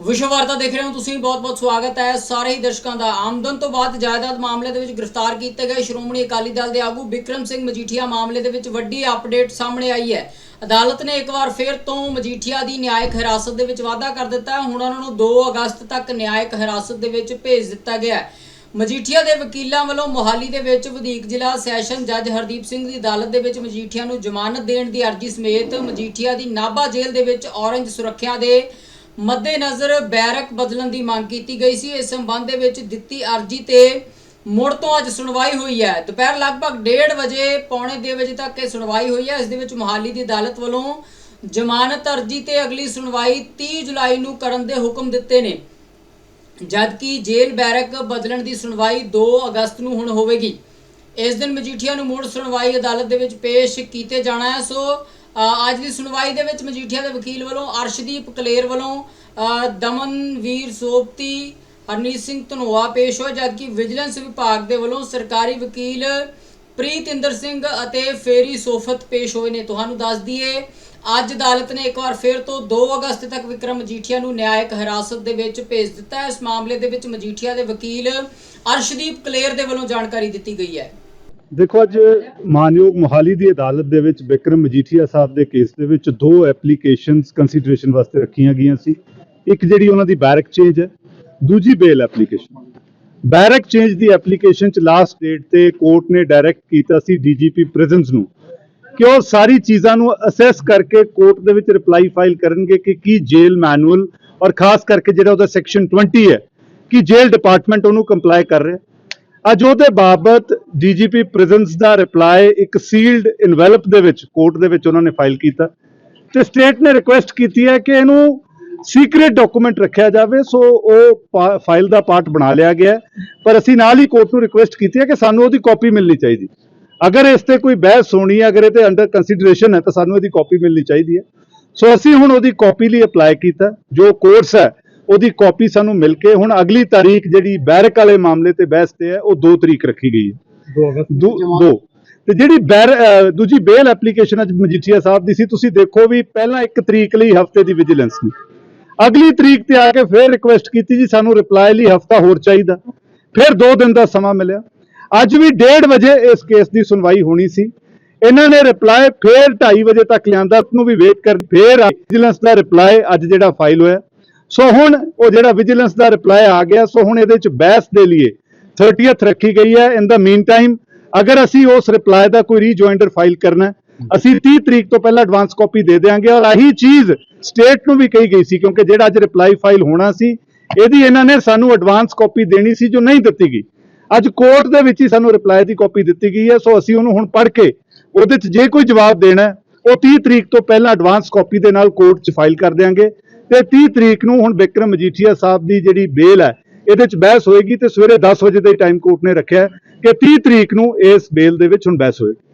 ਵਿਸ਼ਵ ਵਾਰਤਾ ਦੇਖ ਰਹੇ ਹੋ ਤੁਸੀਂ, ਬਹੁਤ-ਬਹੁਤ ਸਵਾਗਤ ਹੈ। ਸਾਰੇ ਹੀ ਦਰਸ਼ਕਾਂ ਦਾ ਆਮਦਨ ਤੋਂ ਬਾਅਦ ਜਾਇਦਾਦ ਮਾਮਲੇ ਦੇ ਵਿੱਚ ਗ੍ਰਿਫਤਾਰ ਕੀਤੇ ਗਏ ਸ਼੍ਰੋਮਣੀ ਅਕਾਲੀ ਦਲ ਦੇ ਆਗੂ ਵਿਕਰਮ ਸਿੰਘ ਮਜੀਠੀਆ ਮਾਮਲੇ ਦੇ ਵਿੱਚ ਵੱਡੀ ਅਪਡੇਟ ਸਾਹਮਣੇ ਆਈ ਹੈ। ਅਦਾਲਤ ਨੇ ਇੱਕ ਵਾਰ ਫਿਰ ਤੋਂ ਮਜੀਠੀਆ ਦੀ ਨਿਆਇਕ ਹਿਰਾਸਤ ਦੇ ਵਿੱਚ ਵਾਅਦਾ ਕਰ ਦਿੱਤਾ ਹੁਣ ਉਹਨਾਂ ਨੂੰ 2 ਅਗਸਤ ਤੱਕ ਨਿਆਇਕ ਹਿਰਾਸਤ ਦੇ ਵਿੱਚ ਭੇਜ ਦਿੱਤਾ ਗਿਆ ਹੈ। ਮਜੀਠੀਆ ਦੇ ਵਕੀਲਾਂ ਵੱਲੋਂ ਮੋਹਾਲੀ ਦੇ ਵਿੱਚ ਵਧੀਕ ਜ਼ਿਲ੍ਹਾ ਸੈਸ਼ਨ ਜੱਜ ਹਰਦੀਪ ਸਿੰਘ ਦੀ ਅਦਾਲਤ ਦੇ ਵਿੱਚ ਮਜੀਠੀਆ ਨੂੰ ਜ਼ਮਾਨਤ ਦੇਣ ਦੀ ਅਰਜ਼ੀ ਸਮੇਤ ਮਜੀਠੀਆ ਦੀ ਨਾਭਾ ਜੇਲ੍ਹ ਦੇ ਵਿੱਚ ਔਰੰਜ ਸੁਰੱਖਿਆ ਦੇ ਮੱਦੇਨਜ਼ਰ ਬੈਰਕ ਬਦਲਣ ਦੀ ਮੰਗ ਕੀਤੀ ਗਈ ਸੀ। ਇਸ ਸੰਬੰਧ ਦੇ ਵਿੱਚ ਦਿੱਤੀ ਅਰਜ਼ੀ ਤੇ ਮੁੜ ਤੋਂ ਅੱਜ ਸੁਣਵਾਈ ਹੋਈ ਹੈ। ਦੁਪਹਿਰ ਲਗਭਗ 1:30 ਵਜੇ, ਪੌਣੇ 2 ਵਜੇ ਤੱਕ ਇਹ ਸੁਣਵਾਈ ਹੋਈ ਹੈ। ਇਸ ਦੇ ਵਿੱਚ ਮੋਹਾਲੀ ਦੀ ਅਦਾਲਤ ਵੱਲੋਂ ਜ਼ਮਾਨਤ ਅਰਜ਼ੀ ਤੇ ਅਗਲੀ ਸੁਣਵਾਈ 30 ਜੁਲਾਈ ਨੂੰ ਕਰਨ ਦੇ ਹੁਕਮ ਦਿੱਤੇ ਨੇ। ਜਦਕਿ ਜੇਲ੍ਹ ਬੈਰਕ ਬਦਲਣ ਦੀ ਸੁਣਵਾਈ 2 ਅਗਸਤ ਨੂੰ ਹੁਣ ਹੋਵੇਗੀ। ਇਸ ਦਿਨ ਮਜੀਠੀਆ ਨੂੰ ਮੁੜ ਸੁਣਵਾਈ ਅਦਾਲਤ ਦੇ ਵਿੱਚ ਪੇਸ਼ ਕੀਤੇ ਜਾਣਾ ਹੈ। ਸੋ ਅੱਜ ਦੀ ਸੁਣਵਾਈ ਦੇ ਵਿੱਚ ਮਜੀਠੀਆ ਦੇ ਵਕੀਲ ਵੱਲੋਂ ਅਰਸ਼ਦੀਪ ਕਲੇਰ ਵੱਲੋਂ ਅ, ਦਮਨਵੀਰ ਸੋਪਤੀ ਹਰਨੀਤ ਸਿੰਘ ਧਨੋਆ ਪੇਸ਼ ਹੋਏ ਜਦਕਿ ਵਿਜੀਲੈਂਸ ਵਿਭਾਗ ਦੇ ਵੱਲੋਂ ਸਰਕਾਰੀ ਵਕੀਲ ਪ੍ਰੀਤਿੰਦਰ ਸਿੰਘ ਅਤੇ ਫੇਰੀ ਸੋਫਤ ਪੇਸ਼ ਹੋਏ ਨੇ। ਤੁਹਾਨੂੰ ਦੱਸ ਦਈਏ ਅੱਜ ਅਦਾਲਤ ਨੇ ਇੱਕ ਵਾਰ ਫਿਰ ਤੋਂ 2 ਅਗਸਤ ਤੱਕ ਵਿਕਰਮ ਮਜੀਠੀਆ ਨੂੰ ਨਿਆਇਕ ਹਿਰਾਸਤ ਦੇ ਵਿੱਚ ਭੇਜ ਦਿੱਤਾ। ਹੈ ਇਸ ਮਾਮਲੇ ਦੇ ਵਿੱਚ ਮਜੀਠੀਆ ਦੇ ਵਕੀਲ ਅਰਸ਼ਦੀਪ ਕਲੇਰ ਦੇ ਵੱਲੋਂ ਜਾਣਕਾਰੀ ਦਿੱਤੀ ਗਈ ਹੈ। ਦੇਖੋ ਅੱਜ ਮਾਨਯੋਗ ਮੋਹਾਲੀ ਦੀ ਅਦਾਲਤ ਦੇ ਵਿੱਚ ਬਿਕਰਮ ਮਜੀਠੀਆ ਸਾਹਿਬ ਦੇ ਕੇਸ ਦੇ ਵਿੱਚ ਦੋ ਐਪਲੀਕੇਸ਼ਨਸ ਕੰਸੀਡਰੇਸ਼ਨ ਵਾਸਤੇ ਰੱਖੀਆਂ ਗਈਆਂ ਸੀ। ਇੱਕ ਜਿਹੜੀ ਉਹਨਾਂ ਦੀ ਬੈਰਕ ਚੇਂਜ ਹੈ, ਦੂਜੀ ਬੇਲ ਐਪਲੀਕੇਸ਼ਨ ਬੈਰਕ ਚੇਂਜ ਦੀ ਐਪਲੀਕੇਸ਼ਨ ਚ ਲਾਸਟ ਡੇਟ ਤੇ ਕੋਰਟ ਨੇ ਡਾਇਰੈਕਟ ਕੀਤਾ ਸੀ ਡੀਜੀਪੀ ਪ੍ਰਿਜ਼ਨਸ ਨੂੰ। ਕਿ ਉਹ ਸਾਰੀ ਚੀਜ਼ਾਂ ਨੂੰ ਅਸੈਸ ਕਰਕੇ ਕੋਰਟ ਦੇ ਵਿੱਚ ਰਿਪਲਾਈ ਫਾਈਲ ਕਰਨਗੇ ਕਿ ਕੀ ਜੇਲ੍ਹ ਮੈਨੂਅਲ ਔਰ ਖਾਸ ਕਰਕੇ ਜਿਹੜਾ ਉਹਦਾ ਸੈਕਸ਼ਨ 20 ਹੈ, ਕਿ ਜੇਲ੍ਹ ਡਿਪਾਰਟਮੈਂਟ ਉਹਨੂੰ ਕੰਪਲਾਈ ਕਰ ਰਿਹਾ। ਅੱਜ ਉਹਦੇ ਬਾਬਤ ਡੀਜੀਪੀ ਪ੍ਰਿਜ਼ਨਸ ਦਾ ਰਿਪਲਾਈ ਇੱਕ ਸੀਲਡ ਇਨਵੈਲਪ ਦੇ ਵਿੱਚ, ਕੋਰਟ ਦੇ ਵਿੱਚ ਉਹਨਾਂ ਨੇ ਫਾਈਲ ਕੀਤਾ। ਤੇ ਸਟੇਟ ਨੇ ਰਿਕੁਐਸਟ ਕੀਤੀ ਹੈ ਕਿ ਇਹਨੂੰ ਸੀਕ੍ਰੀਟ ਡਾਕੂਮੈਂਟ ਰੱਖਿਆ ਜਾਵੇ, ਸੋ ਉਹ ਫਾਈਲ ਦਾ ਪਾਰਟ ਬਣਾ ਲਿਆ ਗਿਆ ਪਰ ਅਸੀਂ ਨਾਲ ਹੀ ਕੋਰਟ ਨੂੰ ਰਿਕੁਐਸਟ ਕੀਤੀ ਹੈ ਕਿ ਸਾਨੂੰ ਉਹਦੀ ਕਾਪੀ ਮਿਲਣੀ ਚਾਹੀਦੀ। ਅਗਰ ਇਸ ਤੇ ਕੋਈ ਬਹਿਸ ਹੋਣੀ ਹੈ, ਅਗਰ ਇਹ ਤੇ ਅੰਡਰ ਕੰਸੀਡਰੇਸ਼ਨ ਹੈ, ਤਾਂ ਸਾਨੂੰ ਇਹਦੀ ਕਾਪੀ ਮਿਲਣੀ ਚਾਹੀਦੀ ਹੈ। ਸੋ ਅਸੀਂ ਹੁਣ ਉਹਦੀ ਕਾਪੀ ਲਈ ਅਪਲਾਈ ਕੀਤਾ, ਜੋ ਕੋਰਸ ਹੈ ਉਹਦੀ ਕਾਪੀ ਸਾਨੂੰ ਮਿਲ ਕੇ ਹੁਣ ਅਗਲੀ ਤਾਰੀਖ ਜਿਹੜੀ ਬੈਰਕ ਵਾਲੇ ਮਾਮਲੇ ਤੇ ਬਹਿਸ ਤੇ ਹੈ ਉਹ 2 ਤਰੀਕ ਰੱਖੀ ਗਈ ਹੈ। 2 ਅਗਸਤ ਦੋ ਤੇ ਜਿਹੜੀ ਬੈਰ ਦੂਜੀ ਬੇਲ ਐਪਲੀਕੇਸ਼ਨ ਅੱਜ ਮਜੀਠੀਆ ਸਾਹਿਬ ਦੀ ਸੀ ਤੁਸੀਂ ਦੇਖੋ ਵੀ ਪਹਿਲਾਂ 1 ਤਰੀਕ ਲਈ ਹਫ਼ਤੇ ਦੀ ਵਿਜੀਲੈਂਸ ਨੇ ਅਗਲੀ ਤਰੀਕ ਤੇ ਆ ਕੇ ਫਿਰ ਰਿਕੁਐਸਟ ਕੀਤੀ ਜੀ ਸਾਨੂੰ ਰਿਪਲਾਈ ਲਈ ਹਫਤਾ ਹੋਰ ਚਾਹੀਦਾ। ਫਿਰ 2 ਦਿਨ ਦਾ ਸਮਾਂ ਮਿਲਿਆ। ਅੱਜ ਵੀ 1:30 ਵਜੇ ਇਸ ਕੇਸ ਦੀ ਸੁਣਵਾਈ ਹੋਣੀ ਸੀ। ਇਹਨਾਂ ਨੇ ਰਿਪਲਾਈ ਫਿਰ 2:30 ਵਜੇ ਤੱਕ ਲਿਆਂਦਾ ਨੂੰ ਵੀ ਵੇਟ ਕਰ ਫਿਰ ਵਿਜੀਲੈਂਸ ਦਾ ਰਿਪਲਾਈ ਅੱਜ ਜਿਹੜਾ ਫਾਈਲ ਹੋਇਆ। ਸੋ ਹੁਣ ਉਹ ਜਿਹੜਾ ਵਿਜੀਲੈਂਸ ਦਾ ਰਿਪਲਾਈ ਆ ਗਿਆ, ਸੋ ਹੁਣ ਇਹਦੇ ਚ ਬਹਿਸ ਦੇ ਲਈ 30th ਰੱਖੀ ਗਈ ਹੈ ਇਨ ਦਾ ਮੀਨ ਟਾਈਮ ਅਗਰ ਅਸੀਂ ਉਸ ਰਿਪਲਾਈ ਦਾ ਕੋਈ ਰੀਜੁਆਇੰਡਰ ਫਾਈਲ ਕਰਨਾ ਅਸੀਂ 30 ਤਰੀਕ ਤੋਂ ਪਹਿਲਾਂ ਐਡਵਾਂਸ ਕਾਪੀ ਦੇ ਦੇਵਾਂਗੇ ਔਰ ਆਹੀ ਚੀਜ਼ ਸਟੇਟ ਨੂੰ ਵੀ ਕਹੀ ਗਈ ਸੀ, ਕਿਉਂਕਿ ਜਿਹੜਾ ਅੱਜ ਰਿਪਲਾਈ ਫਾਈਲ ਹੋਣਾ ਸੀ, ਇਹਦੀ ਇਹਨਾਂ ਨੇ ਸਾਨੂੰ ਐਡਵਾਂਸ ਕਾਪੀ ਦੇਣੀ ਸੀ ਜੋ ਨਹੀਂ ਦਿੱਤੀ ਗਈ। ਅੱਜ ਕੋਰਟ ਦੇ ਵਿੱਚ ਹੀ ਸਾਨੂੰ ਰਿਪਲਾਈ ਦੀ ਕਾਪੀ ਦਿੱਤੀ ਗਈ ਹੈ, ਸੋ ਅਸੀਂ ਉਹਨੂੰ ਹੁਣ ਪੜ੍ਹ ਕੇ ਉਹਦੇ 'ਚ ਜੇ ਕੋਈ ਜਵਾਬ ਦੇਣਾ ਉਹ 30 ਤਰੀਕ ਤੋਂ ਪਹਿਲਾਂ ਐਡਵਾਂਸ ਕਾਪੀ ਦੇ ਨਾਲ ਕੋਰਟ 'ਚ ਫਾਈਲ ਕਰ ਦੇਵਾਂਗੇ ਤੇ 30 ਤਰੀਕ ਨੂੰ ਹੁਣ ਵਿਕਰਮ ਮਜੀਠੀਆ ਸਾਹਿਬ ਦੀ ਜਿਹੜੀ ਬੇਲ ਹੈ, ਇਹਦੇ ਵਿੱਚ ਬਹਿਸ ਹੋਏਗੀ ਤੇ ਸਵੇਰੇ 10 ਵਜੇ ਦਾ ਟਾਈਮ ਕੋਰਟ ਨੇ ਰੱਖਿਆ ਕਿ 30 ਤਰੀਕ ਨੂੰ ਇਸ ਬੇਲ ਦੇ ਵਿੱਚ ਹੁਣ ਬਹਿਸ ਹੋਏਗੀ।